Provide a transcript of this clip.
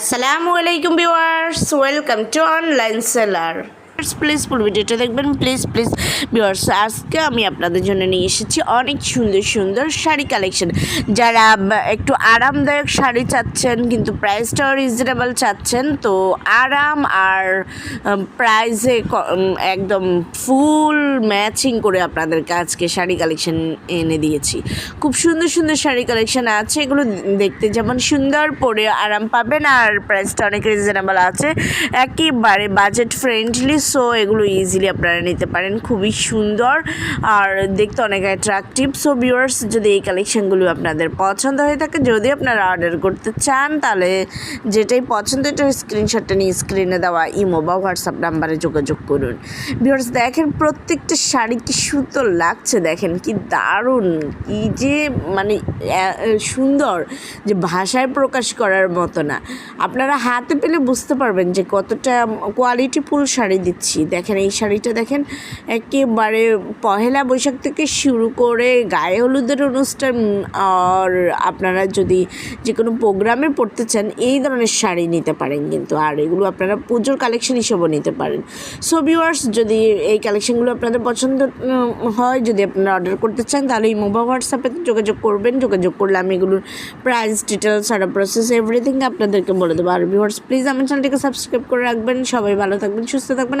আসসালামু আলাইকুম viewers welcome to online seller please full ভিডিওটা দেখবেন। প্লিজ প্লিজ ভিউয়ার্স আজকে আমি আপনাদের জন্য নিয়ে এসেছি অনেক সুন্দর সুন্দর শাড়ি কালেকশন যারা একটু আরামদায়ক শাড়ি চাচ্ছেন, কিন্তু প্রাইসটাও রিজনেবল চাচ্ছেন, তো আরাম আর প্রাইসে একদম ফুল ম্যাচিং করে আপনাদেরকে আজকে শাড়ি কালেকশন এনে দিয়েছি। খুব সুন্দর সুন্দর শাড়ি কালেকশন আছে। এগুলো দেখতে যেমন সুন্দর, পরে আরাম পাবেন, আর প্রাইসটা অনেক রিজনেবল আছে। একেবারে বাজেট ফ্রেন্ডলি সো এগুলো ইজিলি আপনারা নিতে পারেন। খুবই সুন্দর আর দেখতে অনেক অ্যাট্রাকটিভ সো ভিউয়ার্স যদি এই কালেকশনগুলো আপনাদের পছন্দ হয়ে থাকে, যদি আপনারা অর্ডার করতে চান, তাহলে যেটাই পছন্দ, এটা স্ক্রিনশটটা নিয়ে স্ক্রিনে দেওয়া ইমো বা হোয়াটসঅ্যাপ নাম্বারে যোগাযোগ করুন। ভিউয়ার্স দেখেন প্রত্যেকটা শাড়ি কি সুন্দর লাগছে, দেখেন কি দারুণ, কি যে মানে সুন্দর যে ভাষায় প্রকাশ করার মতো না। আপনারা হাতে পেলে বুঝতে পারবেন যে কতটা কোয়ালিটিফুল শাড়ি দিচ্ছি। দেখেন, এই শাড়িটা দেখেন, একেবারে পহেলা বৈশাখ থেকে শুরু করে গায়ে হলুদের অনুষ্ঠান, আর আপনারা যদি যে কোনো প্রোগ্রামে পড়তে চান, এই ধরনের শাড়ি নিতে পারেন কিন্তু। আর এগুলো আপনারা পুজোর কালেকশন হিসেবেও নিতে পারেন। সো ভিউয়ার্স যদি এই কালেকশনগুলো আপনাদের পছন্দ হয়, যদি আপনারা অর্ডার করতে চান, তাহলে এই মোবাইল হোয়াটসঅ্যাপে যোগাযোগ করবেন। যোগাযোগ করলে আমি এগুলোর প্রাইস ডিটেলস আর প্রসেস এভরিথিং আপনাদেরকে বলে দেবো। আর ভিউয়ার্স প্লিজ আমার চ্যানেলটিকে সাবস্ক্রাইব করে রাখবেন। সবাই ভালো থাকবেন, সুস্থ থাকবেন।